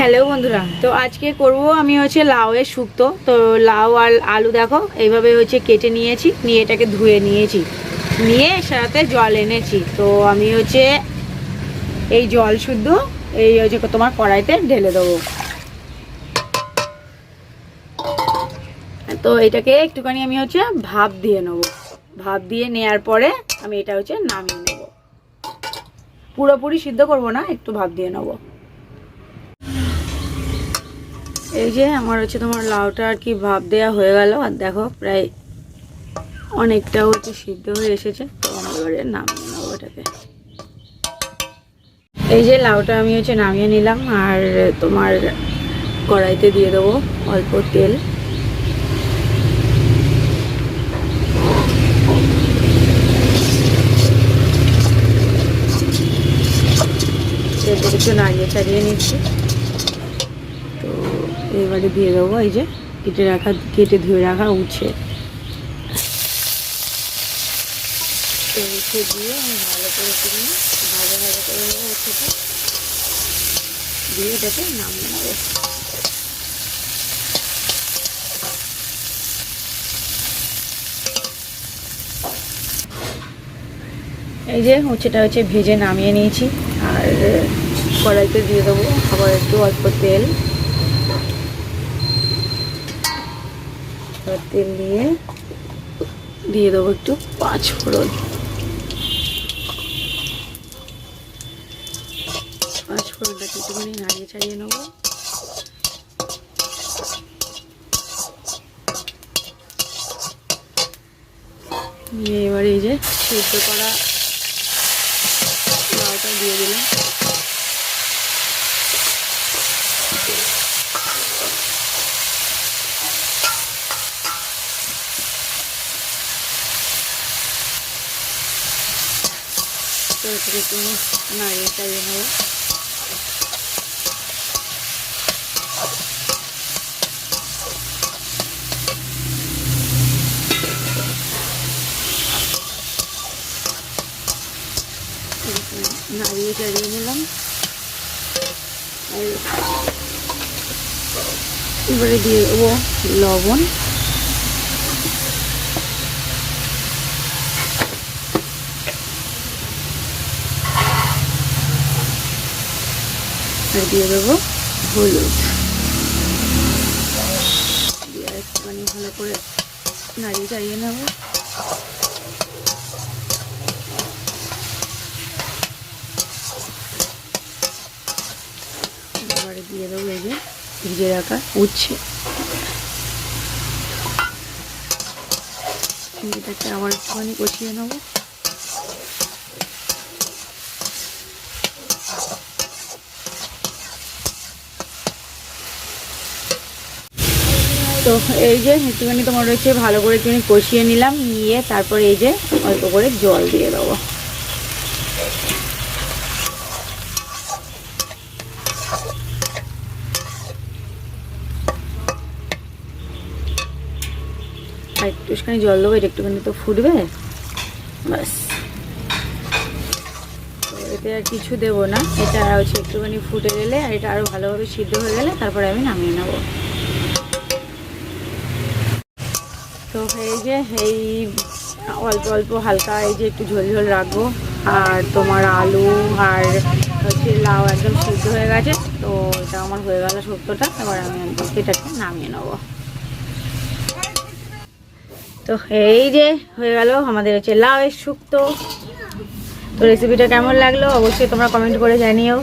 Hello বন্ধুরা, তো আজকে করব আমি হচ্ছে লাউয়ের শুক্তো। তো লাউ আর আলু দেখো, এইভাবে হচ্ছে কেটে নিয়েছি, নিয়ে এটাকে ধুয়ে নিয়েছি। নিয়ে সাথে জল এনেছি। তো আমি হচ্ছে এই জল শুদ্ধ, এই হচ্ছে তোমার কড়াইতে ঢেলে দেবো। তো এটাকে একটুখানি আমি হচ্ছে ভাপ দিয়ে নেব। ভাপ দিয়ে নেয়ার পরে আমি এটা হচ্ছে নামিয়ে নেব। পুরোপুরি সিদ্ধ করব না, একটু ভাপ দিয়ে নেব। এই যে আমার হচ্ছে তোমার লাউটা আর কি ভাপ দেওয়া হয়ে গেল, আর দেখো প্রায় অনেকটা হচ্ছে সিদ্ধ হয়ে এসেছে, তো আমি এবারে নামিয়ে নেব এটাকে। এই যে লাউটা আমি হচ্ছে নামিয়ে নিলাম, আর তোমার কড়াইতে দিয়ে দেবো অল্প তেল। তেলটা একটু নাড়িয়ে চাড়িয়ে নিচ্ছি। এবারে দিয়ে দেবো, এই যে কেটে রাখা, কেটে ধুয়ে রাখা তো উচ্ছে দিয়ে আমি ভালো করে এই যে উচ্ছেটা হচ্ছে ভেজে নামিয়ে নিয়েছি, আর কড়াইতে দিয়ে দেবো আবার একটু অল্প তেল। এবার তেল দিয়ে দিয়ে দেবো একটু পাঁচ ফোড়ন। পাঁচ ফোড়নটাকে একটুখানি নাড়িয়ে ছাড়িয়ে নেব। নিয়ে এবার এই যে সিদ্ধ করা লাউটা দিয়ে দিলাম। তো এটাকে একটু নাড়িয়ে চাড়িয়ে নেব নাড়িয়ে চাড়িয়ে নিলাম আর এবারে দিয়ে দেবো লবণ আর দিয়ে দেবো, হলুদ। দিয়ে একটুখানি ভালো করে নাড়িয়ে চাড়িয়ে নেব। এবারে দিয়ে দেবো এই যে ভিজে রাখা উচ্ছে। এটাকে আবার একটুখানি কষিয়ে নেব। তো এই যে একটুখানি তোমার রয়েছে ভালো করে একটুখানি কষিয়ে নিলাম, নিয়ে তারপরে এই যে অল্প করে জল দিয়ে দেবো। আর একটুখানি জল দেবো, এটা একটুখানি তো ফুটবে। ব্যাস। এতে আর কিছু দেবো না, এটা হচ্ছে একটুখানি ফুটে গেলে আর এটা আরও ভালোভাবে সিদ্ধ হয়ে গেলে তারপরে আমি নামিয়ে নেব। তো এই যে এই অল্প অল্প হালকা এই যে একটু ঝোল ঝোল রাখব। আর তোমার আলু আর হচ্ছে লাউ একদম সিদ্ধ হয়ে গেছে। তো এটা আমার হয়ে গেল শুক্তোটা এবার আমি এটাকে নামিয়ে নেব। তো এই যে হয়ে গেল আমাদের হচ্ছে লাউয়ের শুক্তো। তো রেসিপিটা কেমন লাগল? অবশ্যই তোমরা কমেন্ট করে জানিও।